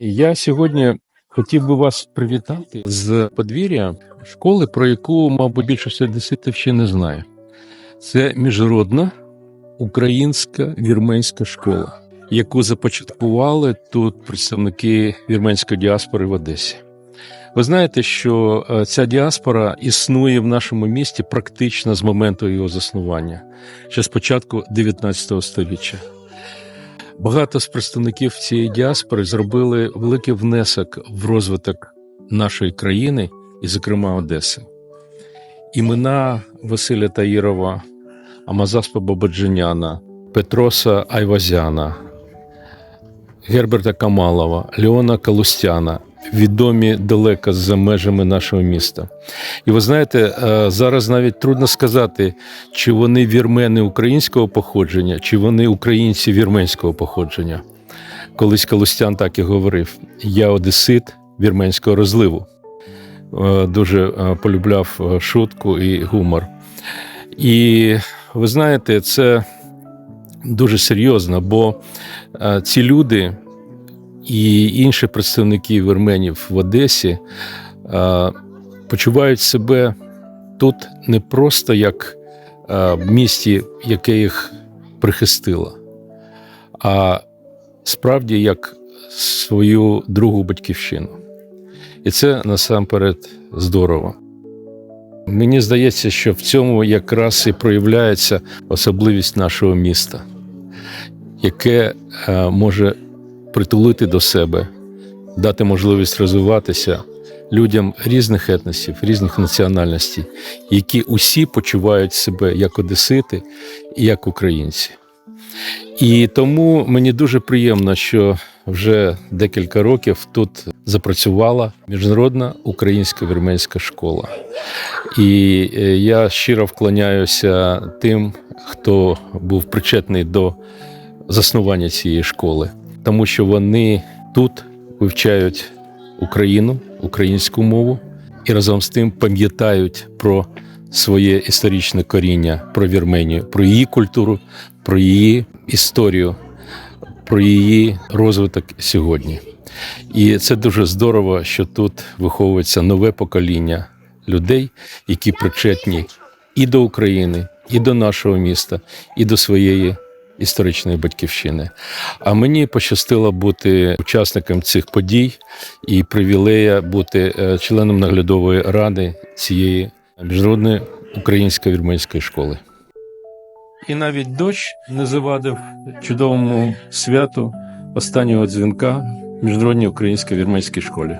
Я сьогодні хотів би вас привітати з подвір'я школи, про яку, мабуть, більшість одеситів ще не знає. Це міжнародна українська вірменська школа, яку започаткували тут представники вірменської діаспори в Одесі. Ви знаєте, що е, ця діаспора існує в нашому місті практично з моменту його заснування, ще з початку 19 століття. Багато з представників цієї діаспори зробили великий внесок в розвиток нашої країни, і, зокрема, Одеси. Імена Василя Таїрова, Амазаспа Бабаджиняна, Петроса Айвазяна, Герберта Камалова, Леона Калустяна відомі далеко за межами нашого міста. І ви знаєте, е, зараз навіть трудно сказати, чи вони вірмени українського походження, чи вони українці вірменського походження. Колись Калустян так і говорив: я одесит вірменського розливу. Е, Дуже е, полюбляв шутку і гумор. І ви знаєте, це дуже серйозно, бо ці люди і інші представники вірменів в Одесі почувають себе тут не просто як в місті, яке їх прихистило, а справді як свою другу батьківщину. І це насамперед здорово. Мені здається, що в цьому якраз і проявляється особливість нашого міста, яке е, може притулити до себе, дати можливість розвиватися людям різних етносів, різних національностей, які усі почувають себе як одесити і як українці. І тому мені дуже приємно, що вже декілька років тут запрацювала міжнародна українська вірменська школа. І е, я щиро вклоняюся тим, хто був причетний до заснування цієї школи, тому що вони тут вивчають Україну, українську мову і разом з тим пам'ятають про своє історичне коріння, про Вірменію, про її культуру, про її історію, про її розвиток сьогодні. І це дуже здорово, що тут виховується нове покоління людей, які причетні і до України, і до нашого міста, і до своєї історичної батьківщини. А мені пощастило бути учасником цих подій і привілея бути е, членом наглядової ради цієї міжнародної української вірменської школи. І навіть дощ не завадив чудовому святу останнього дзвінка міжнародній українській вірменській школі.